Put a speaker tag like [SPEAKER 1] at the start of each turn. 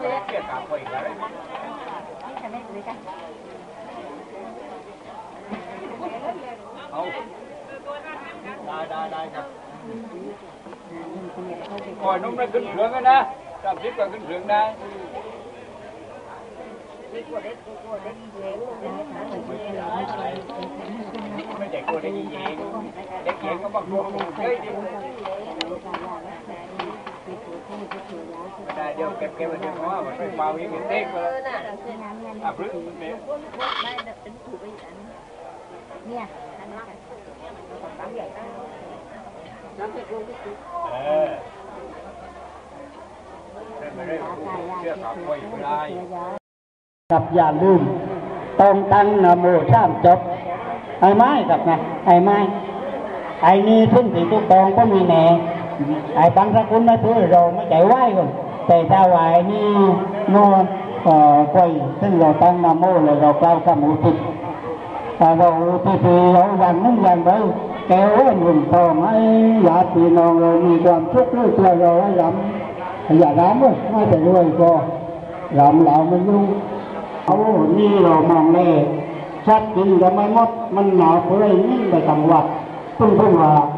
[SPEAKER 1] ไปเกี่ยวกับคนอะไร
[SPEAKER 2] นี่จะไม่ซื้อกัน
[SPEAKER 1] เอา ได้ได้ได้ครับก่อนนุ่มได้ขึ้นเครื่องกันนะจำซิปก็ขึ้นเครื่องได้ไม่เด็กตัวเด็กหญิงเด็กหญิงก็บังคับเฮ้ยดิไม่ได้เดี๋ยวเก็บเก็บไว้เดี๋ยวเพราะว่ามันไปเมาอย่างนี้เด็กเลยอะพลึกเนี่ย
[SPEAKER 2] เนี่ย
[SPEAKER 1] เออไม่ได้เชื่อกับคนไม่ได้
[SPEAKER 3] กับอย่าลืมต้องตั้งนโมสามจบไอ้ไม้กับนะไอ้ไม้ไอ้นี่ทุ่นสีทุกตองก็มีแหน่ ไอ้บางสกุลไม่พูดเราไม่ใจไหวคนแต่ถ้าไหวนี่โน่นเอ่อคอยซึ่งเราตั้งนะโมเลยเรากล่าวคำอุทิศเราอุทิศเราวันนึงวันไปแก้วหนุนทองให้ญาติพี่น้องเรามีความสุกข์ด้วยตัวเราให้รำอย่ารำเลยไม่แต่รวยก็รำเราไม่ยุ่งเอานี่เรามองเลยชัดจริงก็ไม่หมดมันหนาเพื่อยิ่ไปจังวัดซึ่งเพิ่งว่าเราจ่ายสตางค์แทนหรือว่ากับข้าวนี่ราคากันไม่ได้แต่า